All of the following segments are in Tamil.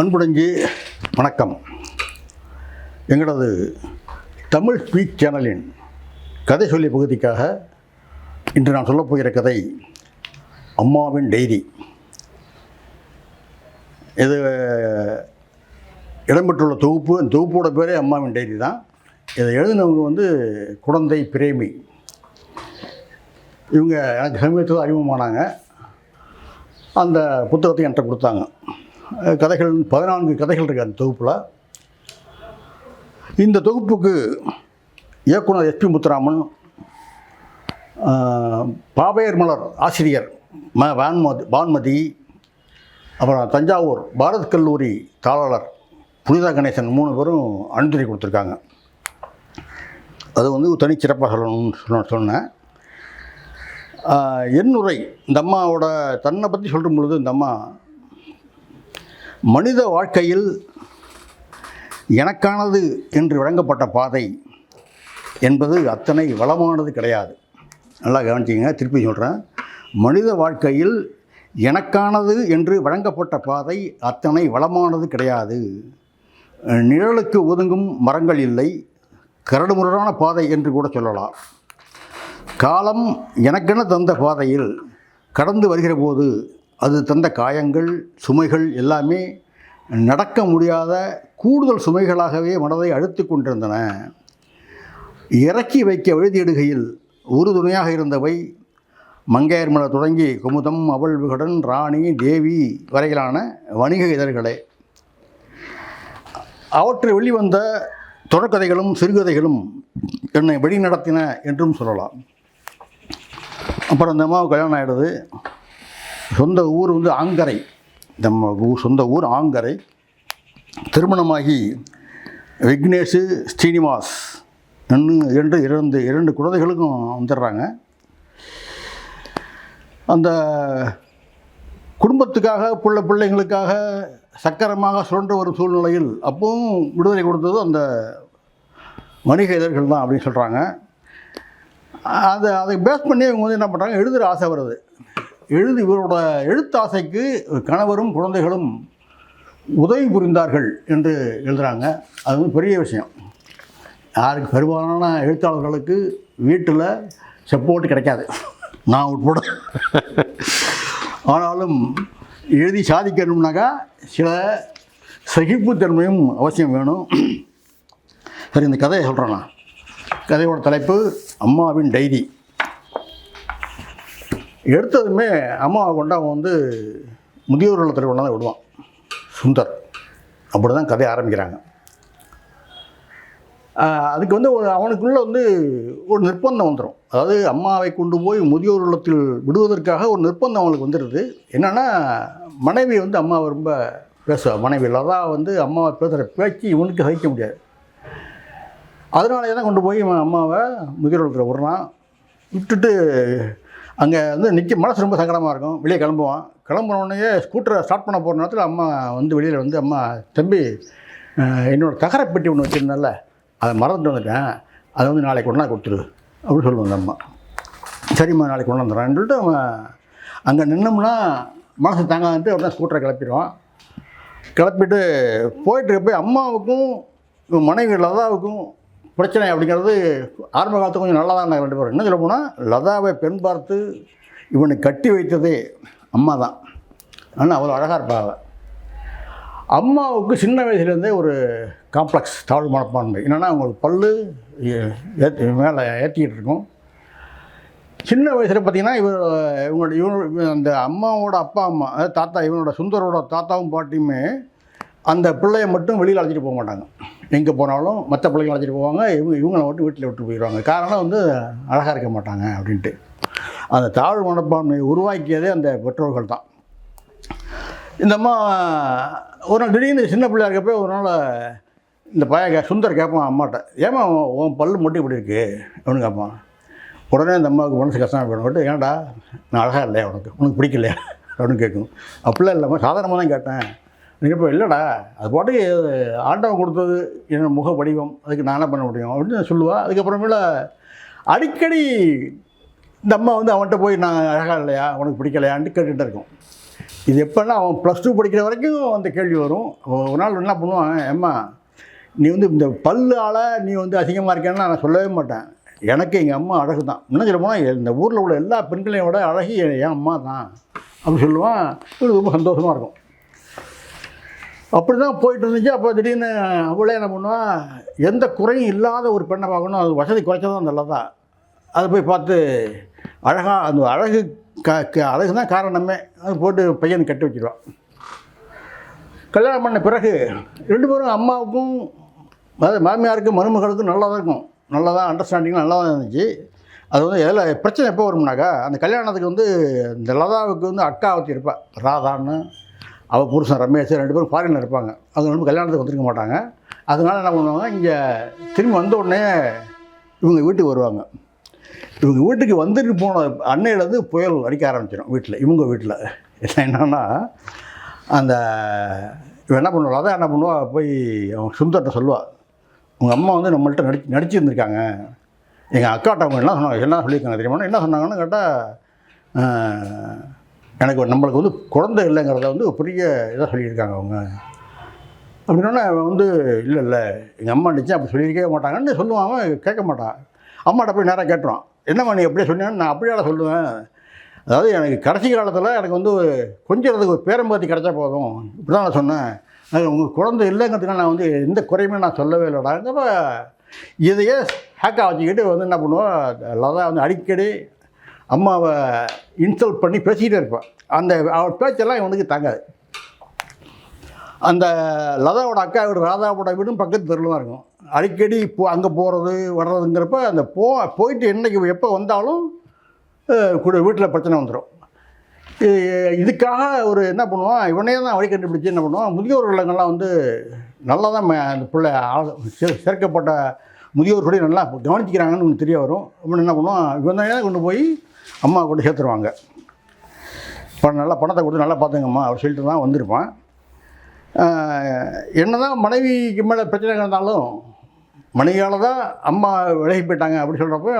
அன்புடைஞ்சி வணக்கம். எங்களது தமிழ் ஸ்பீச் சேனலின் கதை சொல்லி பகுதிக்காக இன்று நான் சொல்லப்போகிற கதை அம்மாவின் டைரி. இது இடம்பெற்றுள்ள தொகுப்பு அந்த தொகுப்போட பேரே அம்மாவின் டைரி தான். இதை எழுதினவங்க வந்து குழந்தை பிரேமி. இவங்க எனக்கு சமீபத்தில் அறிமுகமானாங்க. அந்த புத்தகத்தை என்கிட்ட கொடுத்தாங்க. கதைகள் பதினான்கு கதைகள் இருக்குது அந்த தொகுப்பில். இந்த தொகுப்புக்கு இயக்குனர் எஸ்பி முத்துராமன் பாபையர் மலர் ஆசிரியர் ம வான்மதி வான்மதி அப்புறம் தஞ்சாவூர் பாரத் கல்லூரி தாளாளர் புனிதா கணேசன் மூணு பேரும் அனுமதி கொடுத்துருக்காங்க. அது வந்து தனிச்சிறப்பாக சொல்லணும்னு சொன்ன சொன்னேன். என்னுரை இந்த அம்மாவோட தன்னை பற்றி சொல்லும் பொழுது இந்த அம்மா மனித வாழ்க்கையில் எனக்கானது என்று வழங்கப்பட்ட பாதை என்பது அத்தனை வளமானது கிடையாது. நல்லா கவனிச்சிங்க திருப்பி சொல்கிறேன் மனித வாழ்க்கையில் எனக்கானது என்று வழங்கப்பட்ட பாதை அத்தனை வளமானது கிடையாது. நிழலுக்கு ஒதுங்கும் மரங்கள் இல்லை கரடுமுரடான பாதை என்று கூட சொல்லலாம். காலம் எனக்கென தந்த பாதையில் கடந்து வருகிற போது அது தந்த காயங்கள் சுமைகள் எல்லாமே நடக்க முடியாத கூடுதல் சுமைகளாகவே மனதை அழுத்தி கொண்டிருந்தன. இறக்கி வைக்க எழுதியிடுகையில் உறுதுணையாக இருந்தவை மங்கையர் மலை தொடங்கி குமுதம் அவள் விகடன் ராணி தேவி வரையிலான வணிக இதழ்களே. அவற்றில் வெளிவந்த தொடர்கதைகளும் சிறுகதைகளும் என்னை வழிநடத்தின என்றும் சொல்லலாம். அப்புறம் இந்த அம்மாவுக்கு கல்யாணம் ஆகிடுது சொந்த ஊர் வந்து ஆங்கரை. நம்ம ஊர் சொந்த ஊர் ஆங்கரை. திருமணமாகி விக்னேஷு ஸ்ரீனிவாஸ் என்று இரண்டு இரண்டு இரண்டு குழந்தைகளுக்கும் வந்துடுறாங்க. அந்த குடும்பத்துக்காக பிள்ளை பிள்ளைங்களுக்காக சக்கரமாக சுழன்று வரும் சூழ்நிலையில் அப்பவும் விடுதலை கொடுத்தது அந்த வணிக இதழ்கள் தான் அப்படின்னு சொல்கிறாங்க அதை அதை பேஸ் பண்ணி இவங்க வந்து என்ன பண்ணுறாங்க எழுதுகிற ஆசை வருது. எழுது இவரோட எழுத்தாசைக்கு கணவரும் குழந்தைகளும் உதவி புரிந்தார்கள் என்று எழுதுகிறாங்க அது வந்து பெரிய விஷயம். யாருக்கு பெரும்பாலான எழுத்தாளர்களுக்கு வீட்டில் சப்போர்ட் கிடைக்காது. நான் உட்பட ஆனாலும் எழுதி சாதிக்கணும்னாக்கா சில சகிப்புத்தன்மையும் அவசியம் வேணும். சரி இந்த கதையை சொல்கிறேன் நான். கதையோட தலைப்பு அம்மாவின் டைரி. எடுத்ததுமே அம்மாவை கொண்டு அவன் வந்து முதியோர் இல்லத்தில் தான் விடுவான். சுந்தர். அப்படி தான் கதையை ஆரம்பிக்கிறாங்க அதுக்கு வந்து அவனுக்குள்ளே வந்து ஒரு நிர்பந்தம் வந்துடும் அதாவது அம்மாவை கொண்டு போய் முதியோர் இல்லத்தில் விடுவதற்காக ஒரு நிர்பந்தம் அவனுக்கு வந்துடுது என்னென்னா மனைவி வந்து அம்மாவை ரொம்ப பேசுவா. மனைவி லதா வந்து அம்மாவை பேசுகிற பேச்சு இவனுக்கு சகிக்க முடியாது. அதனாலே தான் கொண்டு போய் அம்மாவை முதியோர் இல்லத்தில் விடுறான். விட்டுட்டு அங்கே வந்து நிற்க மனசு ரொம்ப சங்கடமாக இருக்கும். வெளியே கிளம்புவான். கிளம்புனோடனே ஸ்கூட்டரை ஸ்டார்ட் பண்ண போகிற நேரத்தில் அம்மா வந்து வெளியில் வந்து அம்மா தம்பி என்னோடய என்னோட தகரப்பெட்டி ஒன்று வச்சுருந்தேன்ல அதை மறந்துட்டு வந்துட்டேன். அதை வந்து நாளைக்கு கொண்டாந்து கொடுத்துரு. அப்படின்னு சொல்லுவாங்க அம்மா. சரிம்மா நாளைக்கு கொண்டு வந்துடுறேன்னு சொல்லிட்டு அவன் அங்கே நின்னோம்னா மனசு தாங்காதுன்ட்டு உடனே ஸ்கூட்டரை கிளப்பிடுவான். கிளப்பிட்டு போயிட்டு போய் அம்மாவுக்கும் மனைவி லதாவுக்கும் பிரச்சனை அப்படிங்கிறது ஆரம்ப காலத்து கொஞ்சம் நல்லா தான் இருந்தாங்க ரெண்டு பேரும். என்ன சொல்ல போனால் லதாவை பெண் பார்த்து இவனை கட்டி வைத்ததே அம்மா தான். ஆனால் அவ்வளோ அழகாக இருப்பா அம்மாவுக்கு சின்ன வயசுலேருந்தே ஒரு காம்ப்ளெக்ஸ் தாழ்வு மனப்பான்மை. என்னென்னா அவங்களுக்கு பல்லு ஏற்றி மேலே ஏற்றிக்கிட்டு இருக்கும். சின்ன வயசில் பார்த்தீங்கன்னா இவர் இவங்களோட இவனோட அந்த அம்மாவோட அப்பா அம்மா அதாவது தாத்தா இவனோட சுந்தரோட தாத்தாவும் பாட்டியுமே அந்த பிள்ளைய மட்டும் வெளியில் அழைச்சிட்டு போக மாட்டாங்க. எங்கே போனாலும் மற்ற பிள்ளைங்க அழைச்சிட்டு போவாங்க. இவங்க இவங்களை மட்டும் வீட்டில் விட்டு போயிடுவாங்க. காரணம் வந்து அழகாக இருக்க மாட்டாங்க அப்படின்ட்டு. அந்த தாழ்வு மனப்பான்மையை உருவாக்கியதே அந்த பெற்றோர்கள் தான். இந்த அம்மா ஒரு நாள் திடீர்னு சின்ன பிள்ளையா இருக்கப்போ ஒரு நாள் இந்த பையன் கே- சுந்தர் கேட்பான் அம்மாட்ட ஏமா உன் பல்லு மட்டும் இப்படி இருக்கு? அப்படின்னு கேட்பான் உடனே இந்த அம்மாவுக்கு மனசு கஷ்டமாக போயிடும். ஏன்டா? நான் அழகாக இல்லையா உனக்கு? உனக்கு பிடிக்கலையா? அப்படின்னு கேட்கும். அப்படிலாம் இல்லாமல் சாதாரணமாக தான் கேட்டேன். நீங்கள் இப்போ இல்லைடா அது பாட்டுக்கு ஆண்டவன் கொடுத்தது என்னோட முக வடிவம் அதுக்கு நான் என்ன பண்ண முடியும்? அப்படின்னு சொல்லுவா. அதுக்கப்புறமேல அடிக்கடி இந்த அம்மா வந்து அவன்கிட்ட போய் நான் அழகாக இல்லையா? உனக்கு பிடிக்கலையான்ட்டு கேட்டுகிட்டே இருக்கும். இது எப்போன்னா அவன் ப்ளஸ் டூ படிக்கிற வரைக்கும் அந்த கேள்வி வரும். ஒரு நாள் என்ன பண்ணுவான் ஏம்மா நீ வந்து இந்த பல்லால் நீ வந்து அசிங்கமாக இருக்கேன்னு நான் சொல்லவே மாட்டேன். எனக்கு எங்கள் அம்மா அழகு தான் என்ன சொல்ல போனால் இந்த ஊரில் உள்ள எல்லா பெண்களையும் விட அழகி என் அம்மா தான். அப்படின்னு சொல்லுவான். ரொம்ப சந்தோஷமாக இருக்கும். அப்படி தான் போயிட்டு இருந்துச்சு. அப்போ திடீர்னு அவளே என்ன பண்ணுவாள் எந்த குறையும் இல்லாத ஒரு பெண்ணை பார்க்கணும். அது வசதி குறைச்சதும் நல்லதா? அதை போய் பார்த்து அழகாக அந்த அழகு க க- அழகு தான் காரணமே. அது போட்டு பையனை கட்டி வச்சிருவான் கல்யாணம் பண்ண பிறகு ரெண்டு பேரும் அம்மாவுக்கும் அதாவது மாமியாருக்கும் மருமகளுக்கும் நல்லா தான் இருக்கும். நல்லா தான் அண்டர்ஸ்டாண்டிங் நல்லா தான் இருந்துச்சு. அது வந்து எதில் பிரச்சனை எப்போ வரும்னாக்கா அந்த கல்யாணத்துக்கு வந்து இந்த லதாவுக்கு வந்து அக்கா வச்சு ராதான்னு. அவள் புருஷன் ரமேஷ் ரெண்டு பேரும் ஃபாரினில் இருப்பாங்க. அவங்க வந்து கல்யாணத்துக்கு வந்திருக்க மாட்டாங்க. அதனால என்ன பண்ணுவாங்க இங்கே திரும்பி வந்த உடனே இவங்க வீட்டுக்கு வருவாங்க. இவங்க வீட்டுக்கு வந்துட்டு போன அன்னையிலேருந்து புயல் அடிக்க ஆரம்பிச்சிடும் வீட்டில் இவங்க வீட்டில். என்னன்னா அந்த இவன் என்ன பண்ணுவா அதான் என்ன பண்ணுவா போய் அவன் சுந்தர்கிட்ட சொல்லுவாள் உங்கள் அம்மா வந்து நம்மள்ட்ட நடி நடிச்சிருந்துருக்காங்க. எங்கள் அக்காட்ட அவங்க என்ன சொன்னாங்க என்ன சொல்லியிருக்காங்க தெரியுமா என்ன சொன்னாங்கன்னு கேட்டால் எனக்கு நம்மளுக்கு வந்து குழந்தை இல்லைங்கிறத வந்து பெரிய இதாக சொல்லியிருக்காங்க அவங்க. அப்படின்னா அவன் வந்து இல்லை இல்லை எங்கள் அம்மா நடிச்சு அப்படி சொல்லியிருக்கவே மாட்டாங்கன்னு சொல்லுவான். அவன் கேட்க மாட்டான். அம்மாட்ட போய் நேராக கேட்டுருவான். என்னம்மா நீ எப்படியே சொன்னேன்னு நான் அப்படியால சொல்லுவேன். அதாவது எனக்கு கடைசி காலத்தில் எனக்கு வந்து கொஞ்சத்துக்கு ஒரு பேரம்பாத்தி கிடச்சா போதும். இப்படி தான் நான் சொன்னேன். உங்கள் குழந்தை இல்லைங்கிறதுக்காக நான் வந்து எந்த குறையுமே நான் சொல்லவே இல்லைடா. இதையே ஹேக்காக வச்சுக்கிட்டு வந்து என்ன பண்ணுவோம் லதா வந்து அடிக்கடி அம்மாவை இன்சல்ட் பண்ணி பேசிக்கிட்டே இருப்பான். அந்த அவள் பேச்செல்லாம் இவனுக்கு தாங்காது. அந்த லதாவோட அக்கா வீடு ராதாவோட வீடும் பக்கத்து தெருவில் தான் இருக்கும். அடிக்கடி இப்போ அங்கே போகிறது வர்றதுங்கிறப்ப அந்த போ போயிட்டு என்றைக்கு எப்போ வந்தாலும் கூட வீட்டில் பிரச்சனை வந்துடும் இதுக்காக ஒரு என்ன பண்ணுவான் இவனே தான் வழி கண்டுபிடிச்சு என்ன பண்ணுவான் முதியோர் இல்லங்கள்லாம் வந்து நல்லா தான் ம- அந்த பிள்ளை சே- சேர்க்கப்பட்ட முதியோர் கூட நல்லா கவனிச்சிக்கிறாங்கன்னு உனக்கு தெரிய வரும். அப்படின்னு என்ன பண்ணுவான் இவன் தான் கொண்டு போய் அம்மா கொண்டு சேர்த்துருவாங்க. பணம் நல்லா பணத்தை கொடுத்து நல்லா பார்த்துங்கம்மா அவர் சொல்லிட்டு தான் வந்திருப்பான். என்ன தான் மனைவிக்கு மேலே பிரச்சனை இருந்தாலும் மனைவியால் தான் அம்மா விலகி போயிட்டாங்க அப்படி சொல்கிறப்போ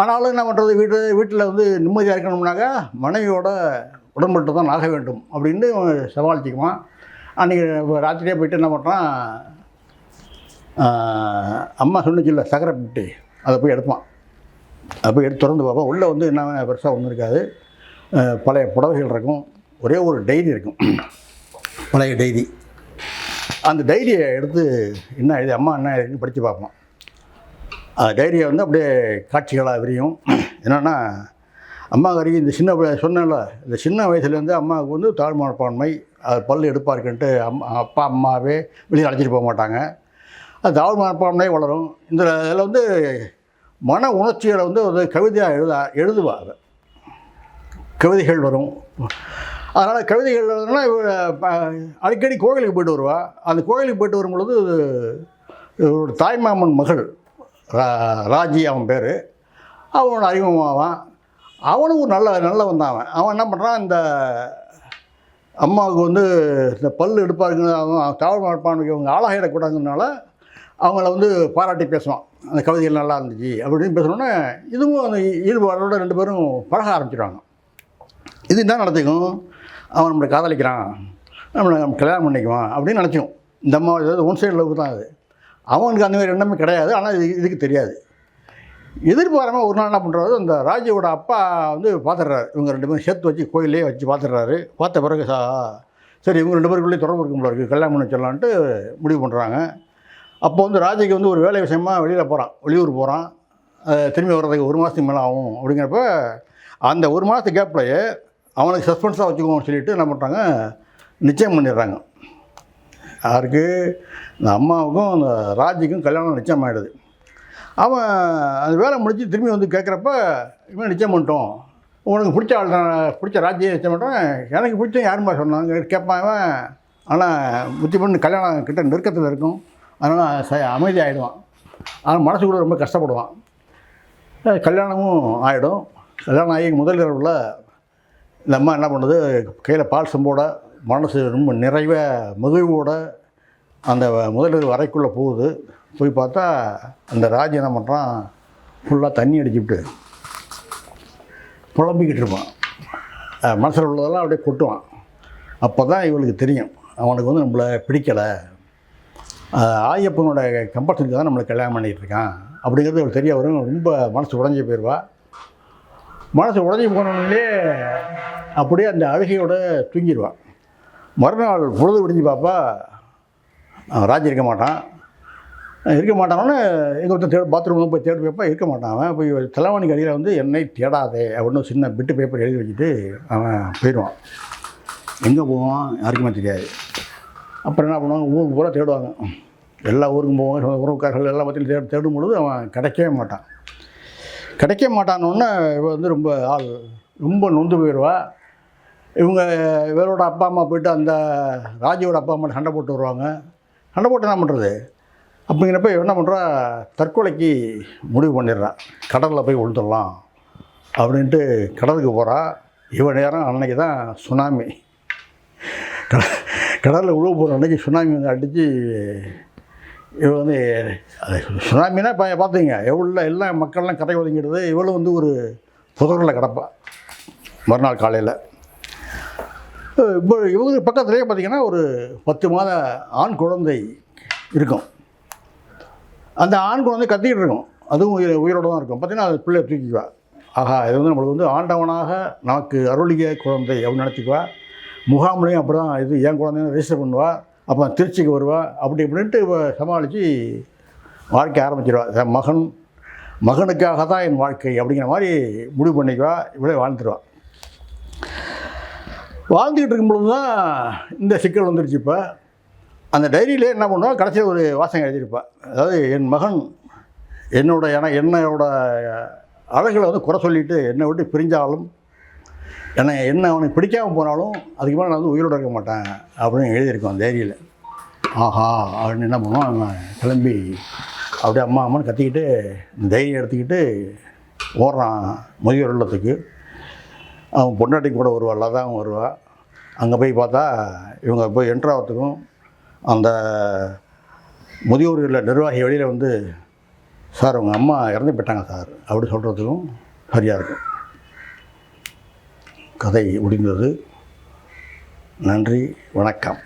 ஆனாலும் என்ன பண்ணுறது வீட்டு வீட்டில் வந்து நிம்மதியாக இருக்கணும்னாக்கா மனைவியோட உடன்பட்டு தான் ஆக வேண்டும் அப்படின்னு அவன் சமாளிச்சுக்குவான் அன்றைக்கி ராத்திரியே போயிட்டு என்ன பண்ணுறான் அம்மா அம்மா சொன்னிச்சுல்ல சக்கரை பெட்டி அதை போய் எடுப்பான். அப்போ எடுத்து திறந்து பார்ப்போம். உள்ளே வந்து என்ன பெருசாக ஒன்றும் இருக்காது. பழைய புடவைகள் இருக்கும். ஒரே ஒரு டைரி இருக்கும். பழைய டைரி. அந்த டைரியை எடுத்து என்ன எழுதி அம்மா என்ன எழுதி படித்து பார்ப்போம். அந்த டைரியை வந்து அப்படியே காட்சிகளாக விரியும். என்னென்னா அம்மா கறிக்கு இந்த சின்ன சொன்னல சொன்னேன்ல இந்த சின்ன வயசுலேருந்து அம்மாவுக்கு வந்து தாழ்மனப்பான்மை அது பல் எடுப்பாருக்குன்ட்டு அம்மா அப்பா அம்மாவே வெளியே அழைச்சிட்டு போக மாட்டாங்க. அது தாழ்மனப்பான்மை வளரும். இந்த இதில் வந்து மன உணர்ச்சிகளை வந்து ஒரு கவிதையாக எழுத எழுதுவா கவிதைகள் வரும். அதனால் கவிதைகள் எழுதுனா அடிக்கடி கோவிலுக்கு போயிட்டு வருவா. அந்த கோவிலுக்கு போயிட்டு வரும்பொழுது இவரோட தாய்மாமன் மகள் ரா ராஜி அவன் பேர். அவனோட அறிமுகமாவான் அவனும் ஒரு நல்ல நல்லவன் தான் அவன். அவன் என்ன பண்ணுறான் இந்த அம்மாவுக்கு வந்து இந்த பல் எடுப்பாருங்க அவன் காவல் மரப்பான்மைக்கு அவங்க ஆளாகிடக்கூடாதுனால அவங்கள வந்து பாராட்டி பேசுவான். அந்த கவிதைகள் நல்லா இருந்துச்சு அப்படின்னு பேசணுன்னே இதுவும் அந்த ஈடுபாடோட ரெண்டு பேரும் பழக ஆரம்பிச்சிடுவாங்க இது என்ன நடத்திக்கும்? அவன் நம்மளை காதலிக்கிறான். நம்மளை நம்ம கல்யாணம் பண்ணிக்குவான் அப்படின்னு நினச்சிக்கும் இந்த அம்மா ஏதாவது ஒன் சைடு லவ் தான் அது. அவனுக்கு அந்த மாதிரி எண்ணமே கிடையாது. ஆனால் இது இதுக்கு தெரியாது. எதிர்பாராமல் ஒரு நாள் என்ன பண்ணுறாரு அந்த ராஜாவோட அப்பா வந்து பார்த்துடுறாரு இவங்க ரெண்டு பேரும் சேர்த்து வச்சு கோயிலே வச்சு பார்த்துடுறாரு பார்த்த பிறகு சா சரி இவங்க ரெண்டு பேருக்குள்ளே தொடர்பு இருக்கும் போல இருக்குது கல்யாணம் பண்ணி சொல்லலான்ட்டு முடிவு பண்ணுறாங்க அப்போ வந்து ராஜிக்கு வந்து ஒரு வேலை விஷயமா வெளியில் போகிறான் வெளியூர் போகிறான் திரும்பி வர்றதுக்கு ஒரு மாதத்துக்கு மேலே ஆகும் அப்படிங்கிறப்ப அந்த ஒரு மாதத்து கேப்லையே அவனுக்கு சஸ்பென்ஸாக வச்சுக்கோன்னு சொல்லிட்டு என்ன பண்ணுறாங்க நிச்சயம் பண்ணிடுறாங்க. யாருக்கு? இந்த அம்மாவுக்கும் அந்த ராஜிக்கும் கல்யாணம் நிச்சயம் ஆகிடுது அவன் அந்த வேலை முடித்து திரும்பி வந்து கேட்குறப்ப இவன் நிச்சயம் பண்ணிட்டோம். உனக்கு பிடிச்ச ஆள் தான் பிடிச்ச ராஜ்யம் நிச்சயம் பண்ணிட்டேன் எனக்கு பிடிச்ச யாருமா சொன்னாங்க? கேட்பான் அவன் ஆனால் முத்தி பண்ணு கல்யாணம் கிட்ட நெருக்கத்தில் இருக்கும். அதனால் ச அமைதியாகிடுவான் ஆனால் மனசுக்குள்ளே ரொம்ப கஷ்டப்படுவான். கல்யாணமும் ஆகிடும் கல்யாணம் ஆகி முதல் இரவில் இந்த அம்மா என்ன பண்ணுது? கையில் பால் சம்போட மனசு ரொம்ப நிறைவ மகிழ்வோட அந்த முதலிரவு வரைக்குள்ளே போகுது. போய் பார்த்தா அந்த ராஜ் என்ன பண்ணுறான் ஃபுல்லாக தண்ணி அடிச்சுவிட்டு புலம்பிக்கிட்டு இருப்பான். மனசில் உள்ளதெல்லாம் அப்படியே கொட்டுவான். அப்போ தான் இவளுக்கு தெரியும். அவனுக்கு வந்து நம்மளை பிடிக்கலை. ஆயப்பனோட கம்பல்சனுக்கு தான் நம்மளுக்கு கல்யாணம் பண்ணிகிட்டு இருக்கான் அப்படிங்கிறது அவளுக்கு தெரிய வரும் ரொம்ப மனசு உடஞ்சி போயிடுவா மனசு உடஞ்சி போனோடனே அப்படியே அந்த அழுகையோட தூங்கிடுவான் மறுநாள் பொழுது விடிஞ்சு பாப்பா ராஜ் ராஜி இருக்க மாட்டான். இருக்க மாட்டானோன்னு எங்கள் ஒருத்தன் தேடு பாத்ரூம் போய் தேடி வைப்பா இருக்க மாட்டான். அவன் போய் தலைவாணிக்கு அடியில் வந்து என்னை தேடாதே. அப்படின்னு சின்ன பிட்டு பேப்பர் எழுதி வச்சுட்டு அவன் போயிடுவான். எங்கே போவான்? யாருக்குமே தெரியாது. அப்புறம் என்ன பண்ணுவாங்க? ஊருக்கு பூரா தேடுவாங்க. எல்லா ஊருக்கும் போவாங்க. உறவுக்காரர்கள் எல்லா பற்றியும் தேடு தேடும் பொழுது அவன் கிடைக்கவே மாட்டான். கிடைக்க மாட்டானோன்னு இவ வந்து ரொம்ப ஆள் ரொம்ப நொந்து போயிடுவா இவங்க இவரோட அப்பா அம்மா போயிட்டு அந்த ராஜியோட அப்பா அம்மா சண்டை போட்டு வருவாங்க. சண்டை போட்டு என்ன பண்ணுறது அப்படிங்கிறப்ப என்ன பண்ணுறா தற்கொலைக்கு முடிவு பண்ணிடுறான் கடலில் போய் விழுந்துடலாம் அப்படின்ட்டு கடலுக்கு போகிறா இவன் நேரம் அன்னைக்கு தான் சுனாமி. கட- கடலில் உழவு போகிற அன்னைக்கு சுனாமி வந்து அடித்து இவள் வந்து அது சுனாமினா இப்போ பார்த்தீங்க எவ்வளோ எல்லாம் மக்கள்லாம் கரை ஒதுங்கிடுது இவளும் வந்து ஒரு புதரில் கிடப்பா மறுநாள் காலையில். இப்போ இவங்க பக்கத்துலேயே பார்த்தீங்கன்னா ஒரு பத்து மாத ஆண் குழந்தை இருக்கும். அந்த ஆண் குழந்தை கத்திக்கிட்டு இருக்கும். அதுவும் உயிர் உயிரோடு தான் இருக்கும். பார்த்தீங்கன்னா அது பிள்ளை தூக்கிக்குவா. ஆஹா இது வந்து நம்மளுக்கு வந்து ஆண்டவனாக நமக்கு அருளிய குழந்தை அப்படின்னு நினச்சிக்குவா. முகாம்லேயும் அப்படி தான் இது என் குழந்தைங்க ரெஜிஸ்டர் பண்ணுவாள் அப்போ திருச்சிக்கு வருவா அப்படி இப்படின்ட்டு இவ சமாளித்து வாழ்க்கை ஆரம்பிச்சிடுவா என் மகன் மகனுக்காக தான் என் வாழ்க்கை அப்படிங்கிற மாதிரி முடிவு பண்ணிக்குவா இவ்வளோ வாழ்ந்துருவா. வாழ்ந்துக்கிட்டு இருக்கும்பொழுது தான் இந்த சிக்கல் வந்துருச்சு இப்போ. அந்த டைரியிலே என்ன பண்ணுவோம் கடைசியில் ஒரு வாசகம் எழுதியிருப்பேன் அதாவது என் மகன் என்னோட என என்னோட அழகில் வந்து குறை சொல்லிவிட்டு என்னை விட்டு பிரிஞ்சாலும் என்னை என்ன அவனுக்கு பிடிக்காம போனாலும் அதுக்கு மேலே நான் வந்து உயிரோட இருக்க மாட்டேன் அப்படின்னு எழுதியிருக்கோம் அந்த டைரியில் ஆஹா அப்படின்னு என்ன பண்ணுவான்? அவன் கிளம்பி அப்படியே அம்மா அம்மான்னு கத்திக்கிட்டு தைரியம் எடுத்துக்கிட்டு ஓடுறான் முதியோர் இல்லத்துக்கு. அவன் பொண்டாட்டி கூட வருவாள் தான் வருவாள் அங்கே போய் பார்த்தா இவங்க போய் என்ட்ராவத்துக்கும் அந்த முதியோர் இல்ல நிர்வாகி வெளியில் வந்து சார் உங்கள் அம்மா இறந்து போயிட்டாங்க சார் அப்படி சொல்கிறதுக்கும் சரியாக இருக்கும். கதை முடிந்தது. நன்றி வணக்கம்.